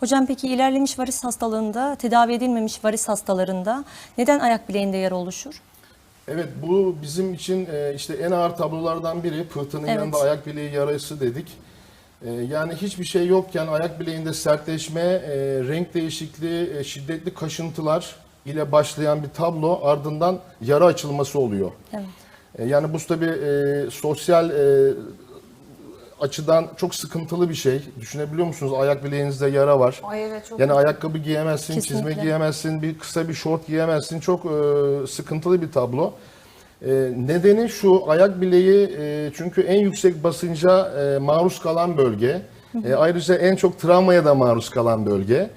Hocam peki ilerlemiş varis hastalığında, tedavi edilmemiş varis hastalarında neden ayak bileğinde yara oluşur? Evet bu bizim için e, işte en ağır tablolardan biri. Pıhtının Evet. yanında ayak bileği yarası dedik. E, Yani hiçbir şey yokken ayak bileğinde sertleşme, e, renk değişikliği, e, şiddetli kaşıntılar ile başlayan bir tablo ardından yara açılması oluyor. Evet. E, Yani bu tabii e, sosyal e, açıdan çok sıkıntılı bir şey. Düşünebiliyor musunuz? Ayak bileğinizde yara var. Ay evet çok Yani ayakkabı giyemezsin, çizme Kesinlikle. giyemezsin, bir kısa bir şort giyemezsin. Çok e, sıkıntılı bir tablo. E, nedeni şu ayak bileği e, çünkü en yüksek basınca e, maruz kalan bölge. E, ayrıca en çok travmaya da maruz kalan bölge.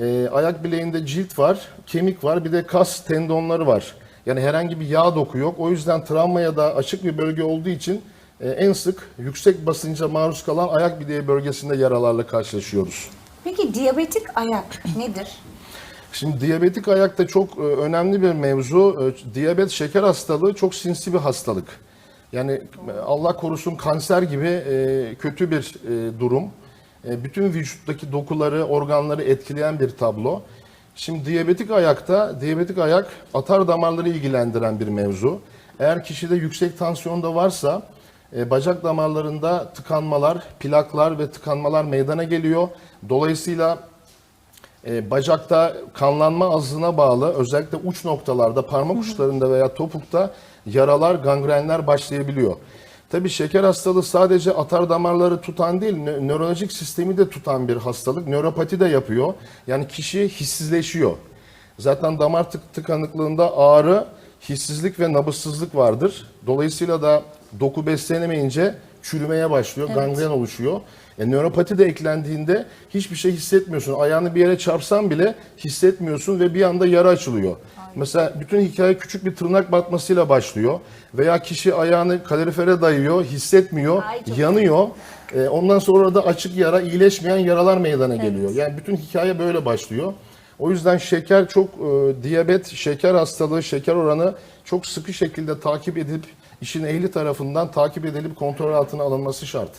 E, ayak bileğinde cilt var, kemik var, bir de kas tendonları var. Yani herhangi bir yağ doku yok. O yüzden travmaya da açık bir bölge olduğu için en sık yüksek basınca maruz kalan ayak bileği bölgesinde yaralarla karşılaşıyoruz. Peki diyabetik ayak nedir? Şimdi diyabetik ayakta çok e, önemli bir mevzu. E, Diyabet şeker hastalığı çok sinsi bir hastalık. Yani e, Allah korusun kanser gibi e, kötü bir e, durum. E, Bütün vücuttaki dokuları, organları etkileyen bir tablo. Şimdi diyabetik ayakta, diyabetik ayak atar damarları ilgilendiren bir mevzu. Eğer kişide yüksek tansiyon da varsa e, bacak damarlarında tıkanmalar, plaklar ve tıkanmalar meydana geliyor. Dolayısıyla e, bacakta kanlanma azlığına bağlı özellikle uç noktalarda parmak uçlarında veya topukta yaralar, gangrenler başlayabiliyor. Tabii şeker hastalığı sadece atar damarları tutan değil, nö- nörolojik sistemi de tutan bir hastalık. Nöropati de yapıyor. Yani kişi hissizleşiyor. Zaten damar tık tıkanıklığında ağrı, hissizlik ve nabızsızlık vardır. Dolayısıyla da doku beslenemeyince çürümeye başlıyor, gangren oluşuyor. E, nöropati de eklendiğinde hiçbir şey hissetmiyorsun. Ayağını bir yere çarpsan bile hissetmiyorsun ve bir anda yara açılıyor. Mesela bütün hikaye küçük bir tırnak batmasıyla başlıyor. Veya kişi ayağını kalorifere dayıyor, hissetmiyor, Ay, yanıyor. E, ondan sonra da açık yara, iyileşmeyen yaralar meydana geliyor. Yani bütün hikaye böyle başlıyor. O yüzden şeker çok, e, diyabet, şeker hastalığı, şeker oranı çok sıkı şekilde takip edilip, işin ehli tarafından takip edilip kontrol altına alınması şart.